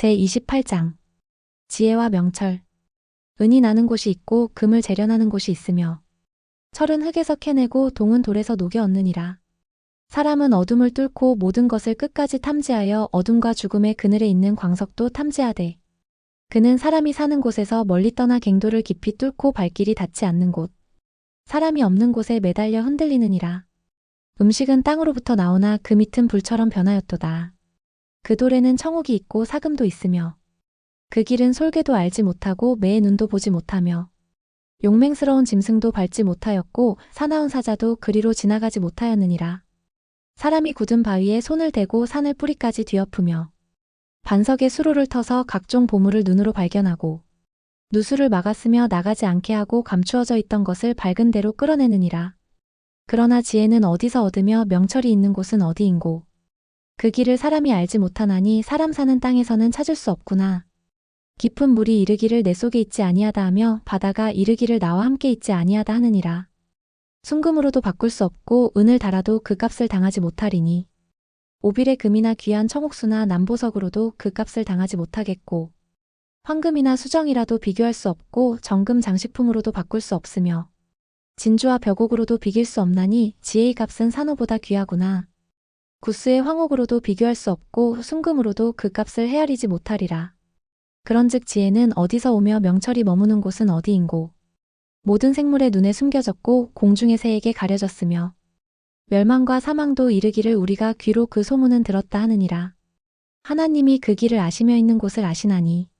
제28장 지혜와 명철 은이 나는 곳이 있고 금을 재련하는 곳이 있으며 철은 흙에서 캐내고 동은 돌에서 녹여 얻느니라. 사람은 어둠을 뚫고 모든 것을 끝까지 탐지하여 어둠과 죽음의 그늘에 있는 광석도 탐지하되 그는 사람이 사는 곳에서 멀리 떠나 갱도를 깊이 뚫고 발길이 닿지 않는 곳 사람이 없는 곳에 매달려 흔들리느니라. 음식은 땅으로부터 나오나 그 밑은 불처럼 변하였도다. 그 돌에는 청옥이 있고 사금도 있으며 그 길은 솔개도 알지 못하고 매의 눈도 보지 못하며 용맹스러운 짐승도 밟지 못하였고 사나운 사자도 그리로 지나가지 못하였느니라. 사람이 굳은 바위에 손을 대고 산을 뿌리까지 뒤엎으며 반석에 수로를 터서 각종 보물을 눈으로 발견하고 누수를 막았으며 나가지 않게 하고 감추어져 있던 것을 밝은 대로 끌어내느니라. 그러나 지혜는 어디서 얻으며 명철이 있는 곳은 어디인고 그 길을 사람이 알지 못하나니 사람 사는 땅에서는 찾을 수 없구나. 깊은 물이 이르기를 내 속에 있지 아니하다 하며 바다가 이르기를 나와 함께 있지 아니하다 하느니라. 순금으로도 바꿀 수 없고 은을 달아도 그 값을 당하지 못하리니 오빌의 금이나 귀한 청옥수나 남보석으로도 그 값을 당하지 못하겠고 황금이나 수정이라도 비교할 수 없고 정금 장식품으로도 바꿀 수 없으며 진주와 벽옥으로도 비길 수 없나니 지혜의 값은 산호보다 귀하구나. 구스의 황옥으로도 비교할 수 없고 순금으로도 그 값을 헤아리지 못하리라. 그런즉 지혜는 어디서 오며 명철이 머무는 곳은 어디인고 모든 생물의 눈에 숨겨졌고 공중의 새에게 가려졌으며 멸망과 사망도 이르기를 우리가 귀로 그 소문은 들었다 하느니라. 하나님이 그 길을 아시며 있는 곳을 아시나니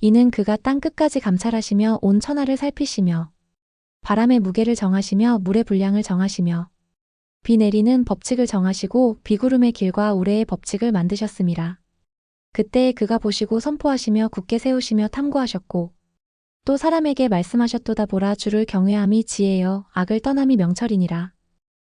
이는 그가 땅 끝까지 감찰하시며 온 천하를 살피시며 바람의 무게를 정하시며 물의 분량을 정하시며 비 내리는 법칙을 정하시고 비구름의 길과 우레의 법칙을 만드셨음이라. 그때에 그가 보시고 선포하시며 굳게 세우시며 탐구하셨고 또 사람에게 말씀하셨도다 보라 주를 경외함이 지혜여 악을 떠남이 명철이니라.